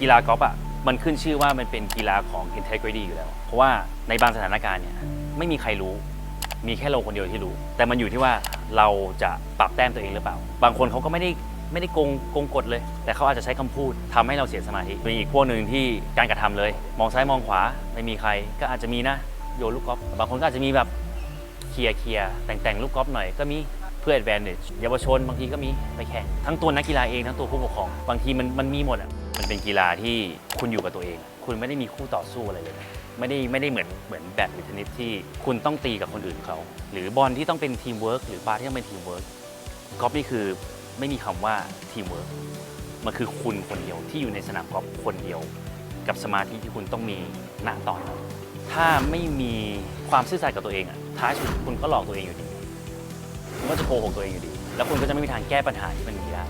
กีฬากอล์ฟอะมันขึ้นชื่อว่ามันเป็นกีฬาของ integrity อยู่แล้ว เพราะว่าในบางสถานการณ์เนี่ยไม่มีใครรู้ มีแค่เราคนเดียวที่รู้ แต่มันอยู่ที่ว่าเราจะปรับแต้มตัวเองหรือเปล่า บางคนเขาก็ไม่ได้ไม่ได้โกงโกงกฎเลย แต่เขาอาจจะใช้คำพูดทำให้เราเสียสมาธิมีอีกพวกหนึ่งที่การกระทำเลย มองซ้ายมองขวาไม่มีใครก็อาจจะมีนะโยนลูกกอล์ฟบางคนก็อาจจะมีแบบเคลียร์เคลียร์แต่งแต่งลูกกอล์ฟหน่อยก็มีเพื่อ advantage เยาวชนบางทีก็มีไปแข่งทั้งตัวนักกีฬาเองทั้งตัวผู้ปกครอง บางทีมันมันมีหมดอะ มันเป็นกีฬาที่คุณอยู่กับตัวเอง คุณไม่ได้มีคู่ต่อสู้อะไรเลย ไม่ได้ไม่ได้เหมือนเหมือนแบดหรือเทนที่คุณต้องตีกับคนอื่นเขา หรือบอลที่ต้องเป็นทีมเวิร์กหรือบาสที่ต้องเป็นทีมเวิร์กกอล์ฟนี่คือไม่มีคำว่าทีมเวิร์กมันคือคุณคนเดียวที่อยู่ในสนามกอล์ฟคนเดียว กับสมาธิที่คุณต้องมีณตอนนั้นถ้าไม่มีความซื่อสัตย์กับตัวเองอะท้ายสุดคุณก็หลอกตัวเองอยู่ดีคุณก็จะโกหกตัวเองอยู่ดี แล้วคุณก็จะไม่มีทางแก้ปัญหาที่มันมีได้